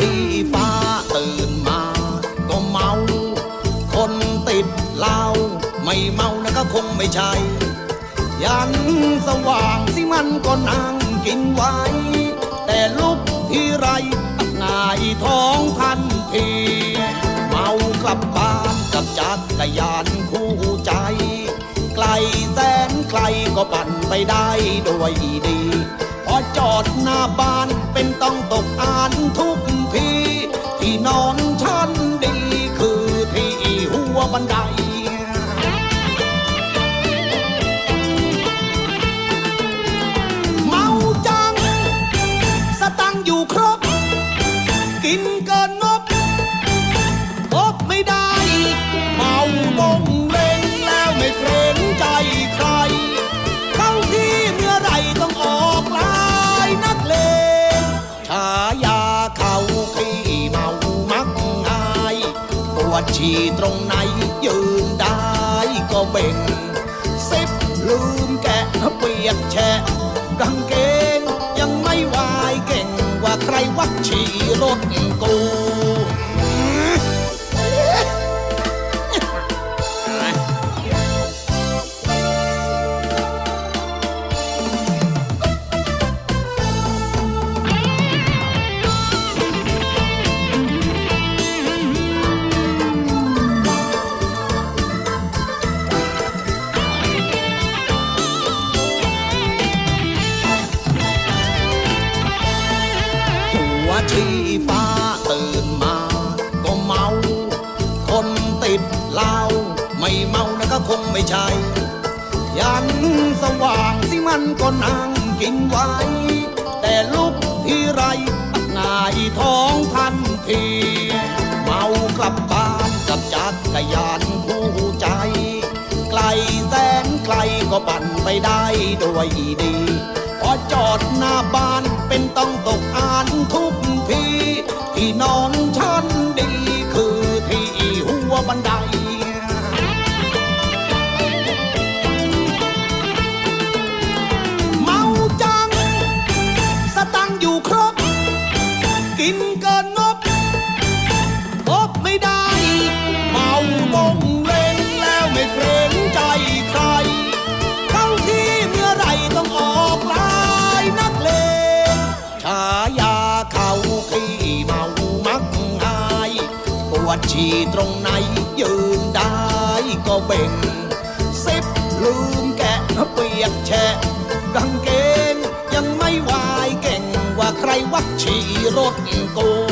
ว่าชีฟ้าตื่นมาก็เมา คนติดเหล้าไม่เมานะก็คงไม่ใช่ ยันสว่างสิมันก็นั่งกินไว้ แต่ลุกที่ไรหงายท้องทันที เมากลับบ้านกับจักรยานคู่ใจ ไกลแสนไกลก็ปั่นไปได้โดยดี พอจอดหน้าบ้าน เป็นต้องตกอ่านทุกที ที่นอนชั้นดีคือที่หัวบันได วดฉี่ตรงไหนยืนได้ก็เบ่งสิบลืมแกะเปียกแฉะกางเกงยังไม่วายเก่งกว่าใครวักฉี่รถกู ที่ฟ้าตื่นมา ก็เมา คนติดเหล้าไม่เมานะก็คงไม่ใช่ ยันสว่างสิมันก็นั่งกินไว้ แต่ลุกที่ไรหงายท้องทันที เมากลับบ้านกับจักรยานคู่ใจ ไกลแสนไกลก็ปั่นไปได้โดยดีพอจอดหน้าบ้านเป็นต้องตกอ่านทุก ที่นอนชั้นดี คือที่หัวบันได เมาจัง สตังอยู่ครบ กินเกินงบพบไม่ได้ วดฉี่ตรงไหนยืนได้ก็เบ่งซิบลืมแกะเปียกแฉะกางเกงยังไม่วายเก่งว่าใครวักฉี่รถกู